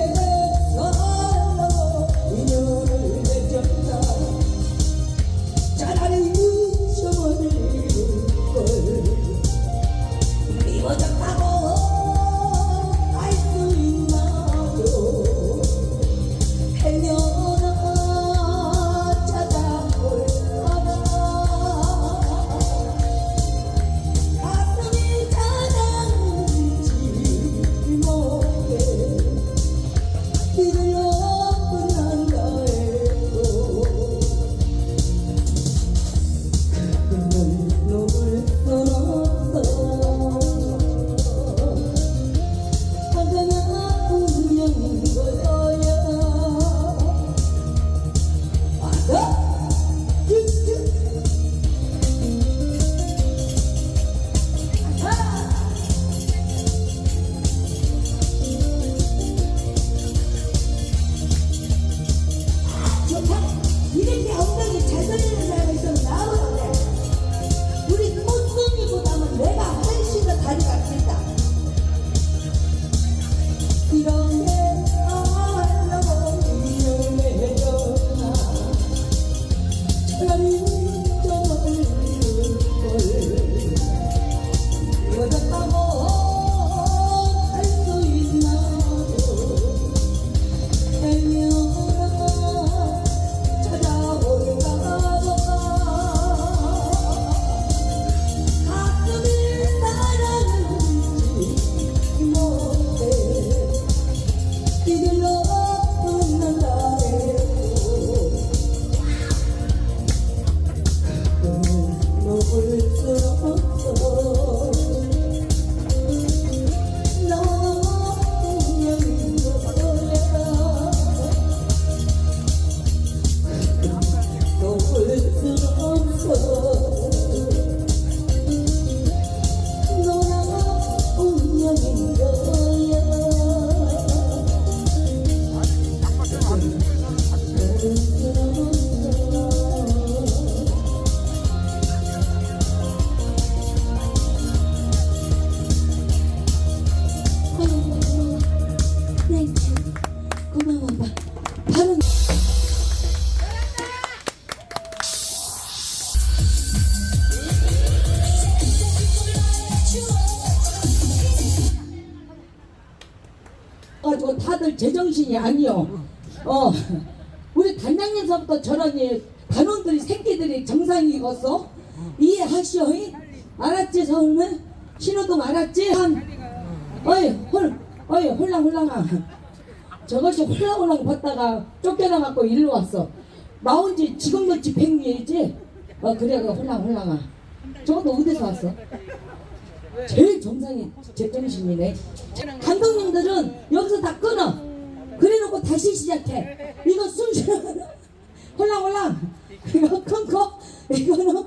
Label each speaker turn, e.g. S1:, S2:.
S1: Yeah. te away. 제정신이 아니요. 어, 우리 단장님서부터 저런 이 단원들이 새끼들이 정상이겠어? 이해하시오? 이? 알았지, 서울은? 신호등 알았지? 한, 어이, 홀, 어이, 홀랑홀랑아. 저것이 홀랑홀랑 벗다가 쫓겨나갖고 일로 왔어. 나온 지 지금도 집행유예지? 어, 그래, 그 홀랑홀랑아. 저것도 어디서 왔어? 제일 정상이 제정신이네. 감독님들은 여기서 다 다시 시작해. 이거 숨쉬 홀랑홀랑. 이거 끊고, 이거는